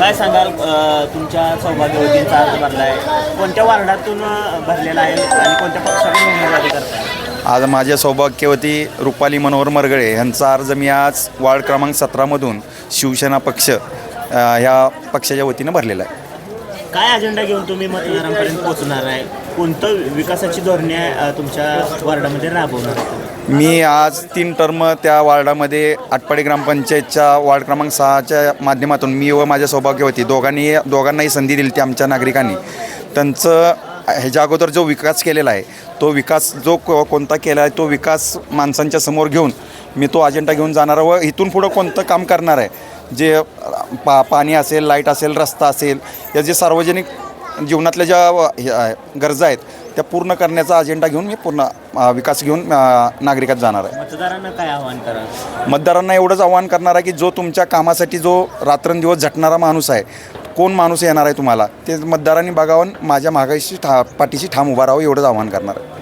काय सांगाल तुमच्या सौभाग्यवतींचा अर्ज भरलाय? कोणत्या वार्डातून भरलेला आहे आणि कोणत्या पक्षाकडून उमेदवारी करताय? आज माझ्या सौभाग्यवती रुपाली मनोहर मरगळे यांचा अर्ज मी आज वार्ड क्रमांक सतरामधून शिवसेना पक्ष ह्या पक्षाच्या वतीनं भरलेला आहे. काय अजेंडा घेऊन तुम्ही मतदारांपर्यंत पोहोचणार आहे? कोणतं विकासाची धोरणे तुमच्या वार्डामध्ये राबवणार आहे? मी आज तीन टर्म त्या वार्डामध्ये आटपाडी ग्रामपंचायतच्या वार्ड क्रमांक सहाच्या माध्यमातून मी व माझ्या सौभाग्यवती दोघांनी दोघांनाही संधी दिली ती आमच्या नागरिकांनी. त्यांचं ह्याच्या अगोदर जो विकास केलेला आहे तो विकास जो को कोणता केला आहे तो विकास माणसांच्या समोर घेऊन मी तो अजेंडा घेऊन जाणार व इथून पुढं कोणतं काम करणार आहे? जे पा पाणी असेल लाइट असेल रस्ता असेल या जे सार्वजनिक जीवनातल्या ज्या गरजा आहेत त्या पूर्ण करण्याचा अजेंडा घेऊन मी पूर्ण अ, विकास घेऊन अ, नागरिकात जाणार आहे. मतदारांना काय आव्हान करा मतदारांना एवढंच आव्हान करणार आहे की जो तुमच्या कामासाठी जो रात्रंदिवस झटणारा माणूस आहे कोण माणूस येणार आहे तुम्हाला? ते मतदारांनी बघावून माझ्या मागाशी ठा पाठीशी ठाम उभा राहावं एवढंच आव्हान करणार आहे.